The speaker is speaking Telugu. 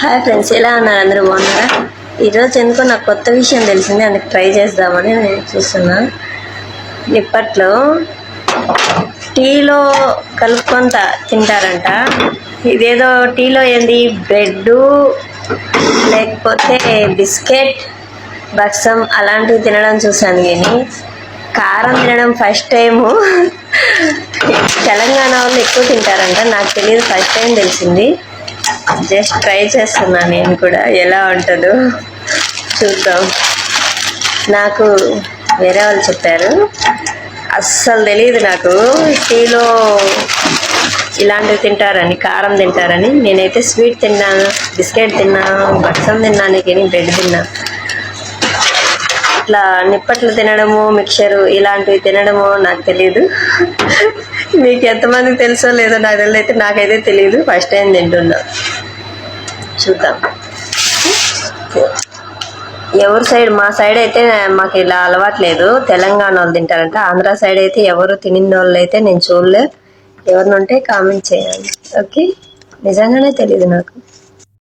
హాయ్ ఫ్రెండ్స్ ఎలా ఉన్నారు అందరూ? బాగున్నారా? ఈరోజు ఎందుకో నాకు కొత్త విషయం తెలిసింది అందుకు ట్రై చేద్దామని నేను చూస్తున్నా. ఇప్పట్లో టీలో కలుపుకొని తింటారంట. ఇదేదో టీలో ఏంది? బ్రెడ్ లేకపోతే బిస్కెట్ బక్సం అలాంటివి తినడం చూసాను కానీ కారం తినడం ఫస్ట్ టైము. తెలంగాణ వాళ్ళు ఎక్కువ తింటారంట నాకు తెలియదు ఫస్ట్ టైం తెలిసింది. జస్ట్ ట్రై చేస్తున్నా నేను కూడా. ఎలా ఉంటుందో చూద్దాం. నాకు వేరే వాళ్ళు చెప్పారు. అస్సలు తెలియదు నాకు. టీలో ఇలాంటివి తింటారని కారం తింటారని. నేనైతే స్వీట్ తిన్నాను బిస్కెట్ తిన్నాను భక్షం తిన్నాను కానీ బ్రెడ్ తిన్నా. ఇట్లా నిప్పట్లు తినడము మిక్చరు ఇలాంటివి తినడము నాకు తెలియదు మీకు ఎంతమంది తెలుసో లేదో నాకు తెలియదు అయితే నాకైతే తెలియదు. ఫస్ట్ టైం తింటున్నా. చూద్దాం. ఎవరి సైడ్? మా సైడ్ అయితే మాకు ఇలా అలవాట్లేదు తెలంగాణ వాళ్ళు తింటారంట. ఆంధ్ర సైడ్ అయితే ఎవరు తినిన వాళ్ళు అయితే నేను చూడలే. ఎవరినుంటే కామెంట్ చేయాలి. ఓకే? నిజంగానే తెలియదు నాకు.